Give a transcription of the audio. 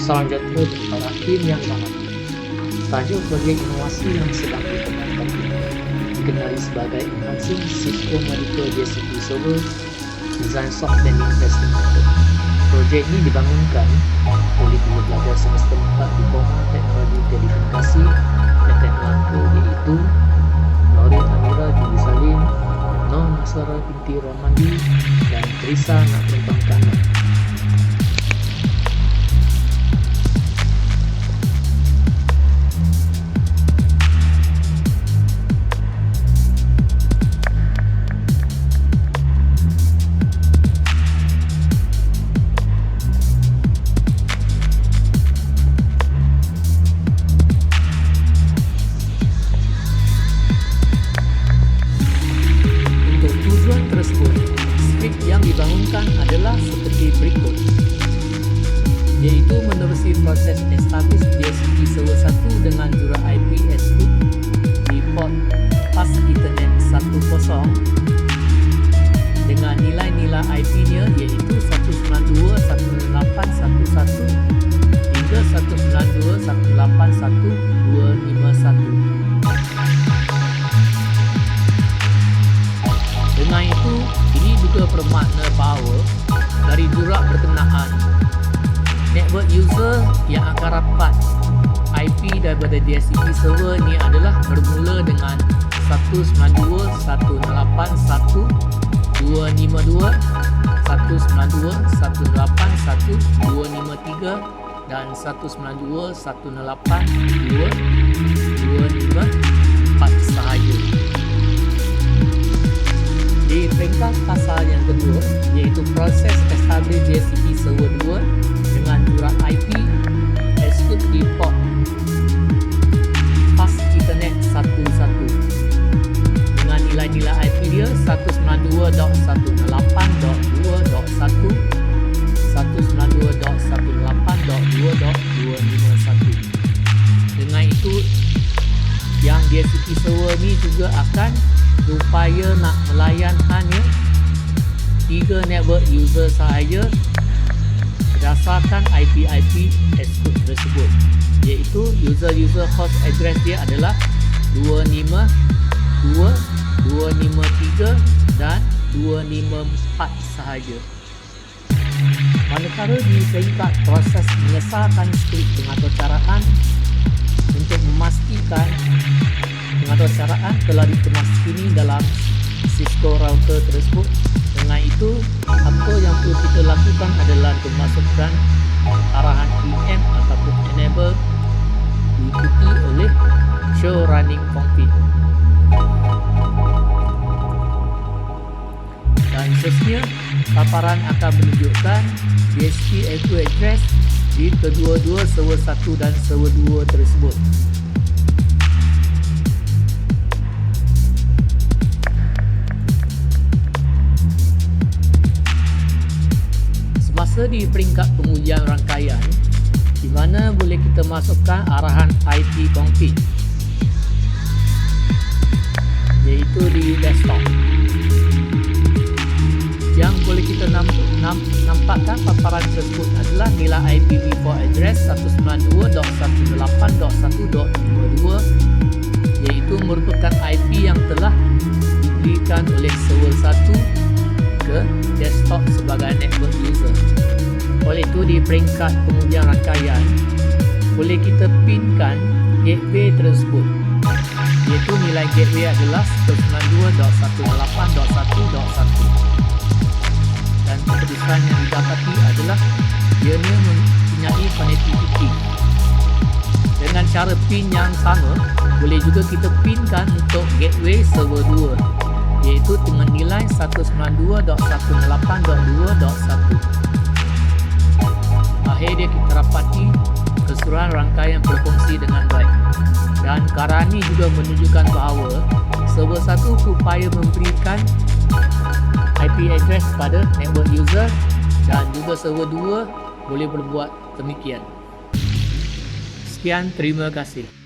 Selanjutnya para tim yang sangat Tajuk projek inovasi yang sedang dikembangkan dikenali sebagai Enhancing Cisco Medical DSCP Server Design Soft Landing Testing Method. Projek ini dibangunkan oleh dua pelajar semester 4 Diploma Teknologi Telekomunikasi dan Teknologi iaitu Norin Amira Juli Salim, Noh Nasara binti Ramandi dan Trisa Nak Perempuan Kanan. Dibangunkan adalah seperti berikut. Iaitu menerusi proses establish bahawa dari jurak berkenaan, network user yang akan rapat IP daripada DSCP server ni adalah bermula dengan 192.168.1.252, 192.168.1.253 dan 192.168.2.254 sahaja. Di peringkat pasal yang kedua iaitu proses establish DHCP server 2 dengan jurang IP execute di port pas Ethernet 11 dengan nilai-nilai IP dia 192.168.2.1 192.168.2.251 dengan itu yang DHCP server ni juga akan berupaya nak melayan hanya tiga network user sahaja berdasarkan IP-IP execute tersebut iaitu user-user host address dia adalah 252, 253 dan 254 sahaja. Manakala di peringkat proses mengesahkan skrip pengaturcaraan untuk memastikan pengaturcaraan telah dikemas kini dalam Cisco router tersebut. Dengan itu, apa yang perlu kita lakukan adalah memasukkan arahan PM ataupun enable diikuti oleh show running config. Dan seterusnya, paparan akan menunjukkan DSP IP address di kedua-dua server 1 dan server 2 tersebut. Di peringkat pengujian rangkaian, di mana boleh kita masukkan arahan IP config iaitu di desktop yang boleh kita namp- namp- nampakkan paparan tersebut adalah nilai IPv4 address 192.168.1.22 iaitu merupakan IP yang telah diberikan oleh server 1 ke desktop sebagai network user. Oleh itu di peringkat pengujian rangkaian boleh kita pinkan gateway tersebut. Iaitu nilai gateway adalah 192.168.1.1 dan keputusan yang didapati adalah ianya mempunyai connectivity. Dengan cara pin yang sama boleh juga kita pinkan untuk gateway server 2 iaitu dengan nilai 192.168.2.1 akhir dia kita rapati keseluruhan rangkaian berfungsi dengan baik dan perkara ini juga menunjukkan bahawa server 1 berupaya memberikan IP address kepada network user dan juga server 2 boleh berbuat demikian. Sekian, terima kasih.